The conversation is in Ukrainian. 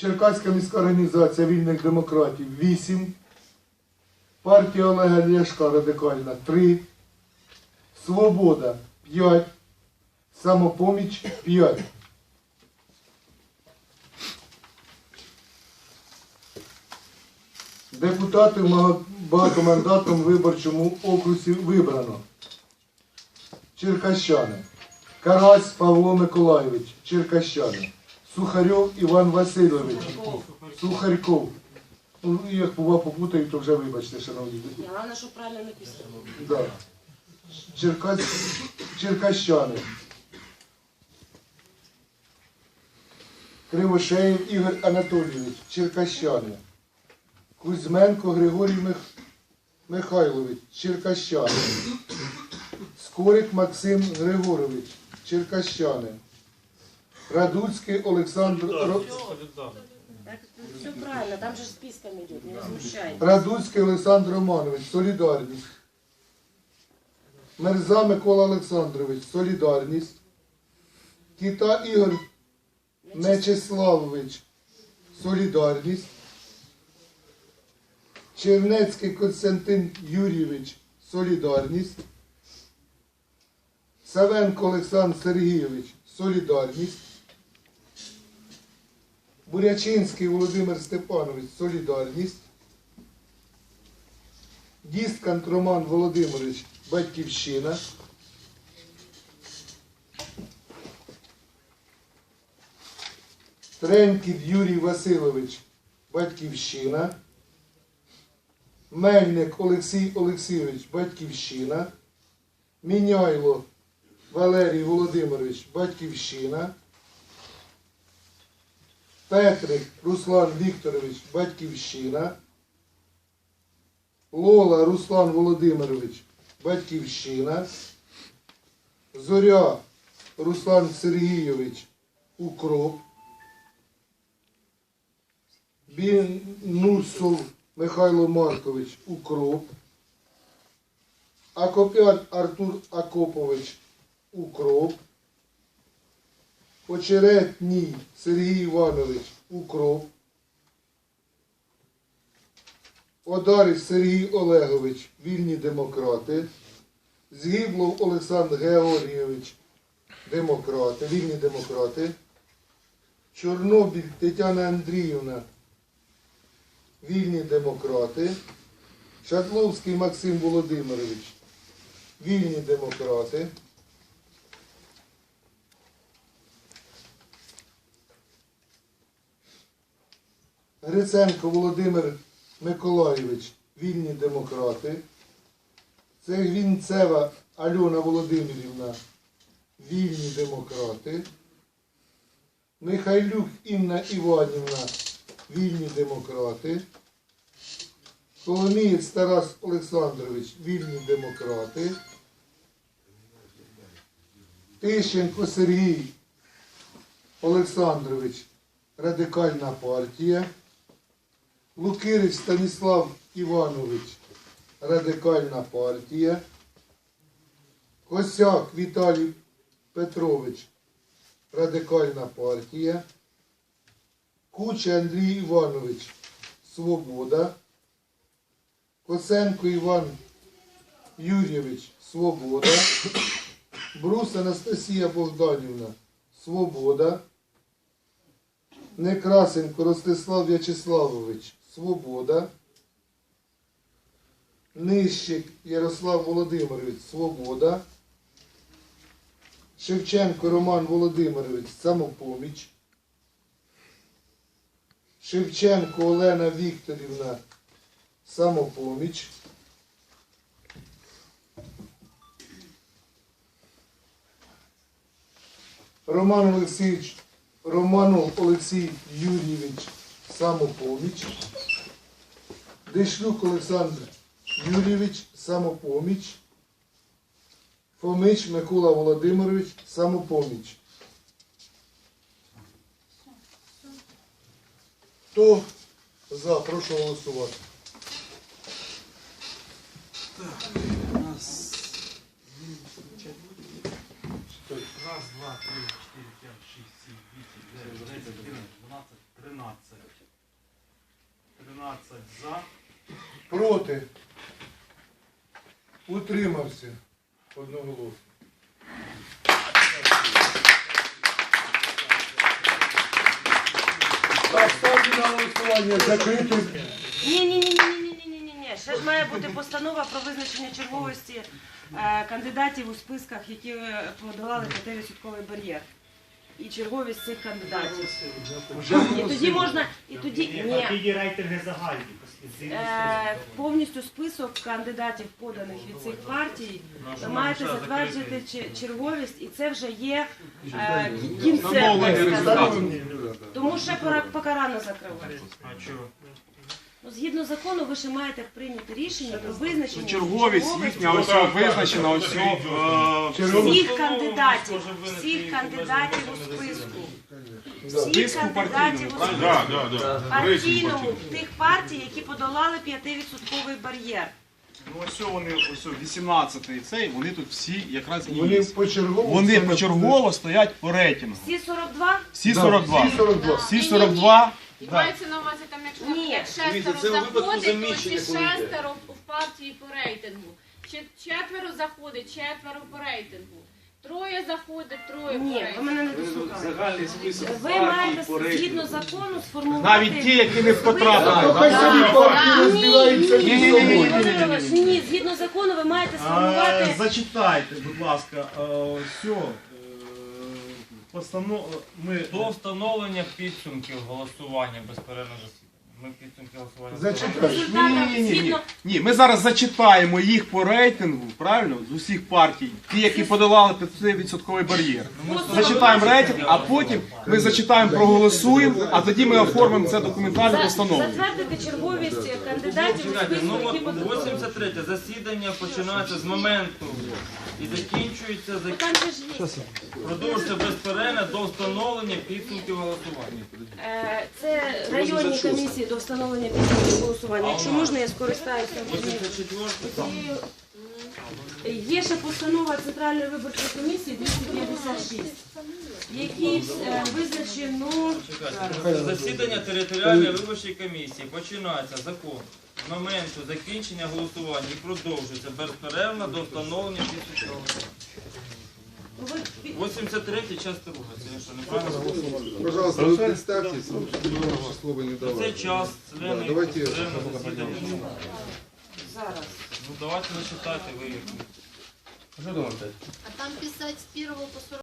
Черкаська міська організація вільних демократів 8. Партія Олега Ляшка радикальна 3. Свобода 5. Самопоміч 5. Депутати в багатомандатному виборчому окрузі вибрано. Черкащани. Карась Павло Миколайович, Черкащани. Сухарьов Іван Васильович. Сухарьков. Ну, як бува попутаю, то вже вибачте, шановні депутати. Головне, що правильно написано. Да. Черкас... Черкащани. Кривошеєв Ігор Анатолійович, Черкащани. Кузьменко Григорій Мих... Михайлович, Черкащани. Скорик Максим Григорович, Черкащани. Радуцький Олександр Ро- Так, все правильно, там же списком идет, не возмущайтесь. Радуцький Олександр Романович, Солідарність. Мерза Микола Олександрович, Солідарність. Кіта Ігор Мечеславович, Солідарність. Чернецький Константин Юрійович, Солідарність. Савенко Олександр Сергійович, Солідарність. Бурячинський Володимир Степанович, Солідарність. Дісткант Роман Володимирович, Батьківщина. Тренків Юрій Васильович, Батьківщина. Мельник Олексій Олексійович, Батьківщина. Міняйло Валерій Володимирович, Батьківщина. Петрик Руслан Вікторович, Батьківщина. Лола Руслан Володимирович, Батьківщина. Зоря Руслан Сергійович, Укроп. Бінусов Михайло Маркович, Укроп. Акопян Артур Акопович, Укроп. Очеретній Сергій Іванович, Укроп. Одарич Сергій Олегович, Вільні демократи. Згіблов Олександр Георгійович, демократи, вільні демократи. Чорнобіль Тетяна Андріївна, вільні демократи. Шатловський Максим Володимирович, вільні демократи. Гриценко Володимир Миколайович, вільні демократи. Цегвінцева Альона Володимирівна, вільні демократи. Михайлюк Інна Іванівна, вільні демократи. Коломієць Тарас Олександрович, вільні демократи. Тищенко Сергій Олександрович, Радикальна партія. Лукирич Станіслав Іванович, Радикальна партія. Косяк Віталій Петрович, Радикальна партія. Куча Андрій Іванович, Свобода. Косенко Іван Юрійович, Свобода. Брус Анастасія Богданівна, Свобода. Некрасенко Ростислав В'ячеславович, Свобода. Нищик Ярослав Володимирович, Свобода. Шевченко Роман Володимирович, Самопоміч. Шевченко Олена Вікторівна, Самопоміч. Роман Олексійович, Романов Олексій Юрійович, Самопоміч. Дешлюк Олександр Юрійович, Самопоміч. Фомич Микола Володимирович, Самопоміч. Хто за? Прошу голосувати. Раз, два, три, 5, 6, 7, 8, 9, 10, 11, 12, 13. 13 за. Проти. Утримався. Одноголосно. Ставлю. Ні, ні, ні, ні, ні, ні, ні, ні. Ще ж має бути постанова про визначення черговості е, кандидатів у списках, які е, подолали критерії судковий бар'єр. І черговість цих кандидатів. І тоді можна, і тоді ні. Такі рейтинги загальні. Е, повністю список кандидатів, поданих від цих партій, ви маєте затверджувати че- черговість, і це вже є е, кінцем. так сказати. Тому ще пора пока рано закривати. А чого? Ну, згідно закону, ви ще маєте прийняти рішення про визначення Черговість їхня ось цього визначена, ось цього, е, всіх кандидатів, всіх кандидатів у списку. Всіх списку кандидатів у списку. Да, да, да. партійному тих партій, які подолали 5% бар'єр. Ну ось вони, ось 18-й цей, вони тут всі якраз і Вони є. почергово. Вони почергово стоять по рейтингу. Всі 42? Всі 42. Всі 42. Всі 42. І Да. мається на увазі там, якщо Ні. як шестеро заходить, то ці шестеро в партії по рейтингу. Чи четверо заходить, четверо по рейтингу. Троє заходить, троє по Ні, ви рейтингу. мене не дослухали. Загальний список Ви маєте згідно закону сформувати. Навіть ті, які не потрапили. Хай собі партії Ні, розбираються ні, між ні, собою. Володимирович, Ні, згідно закону ви маєте сформувати. Зачитайте, будь ласка, все. Постанов... Ми... До встановлення підсумків голосування безперервного засідання. Ми підсумки голосування. Зачитай. результатам Ні, ні, ні, ні. Ні, ми зараз зачитаємо їх по рейтингу, правильно? З усіх партій. Ті, які подолали 5% бар'єр. Зачитаємо рейтинг, а потім ми зачитаємо, проголосуємо, а тоді ми оформимо це документальну постанову. затвердити черговість кандидатів у Чекайте, списку, ну які от подолали. 83 засідання починається з моменту і закінчується, продовжується безперервно до встановлення підсумків голосування. Е, Це районні комісії до встановлення підсумків голосування. Якщо можна, я скористаюся. Є ще постанова Центральної виборчої комісії 256, в якій е, визначено Засідання територіальної виборчої комісії. Починається закон моменту закінчення голосування і продовжується безперервно до встановлення ну, ви 83 частина друга. Це я що неправильно? Пожалуйста, вы представьтесь, чтобы ваше слово не Це час, члени Да, давайте- безперервного засідання. зараз. Ну давайте зачитайте ви. А там писать з 1 по 40.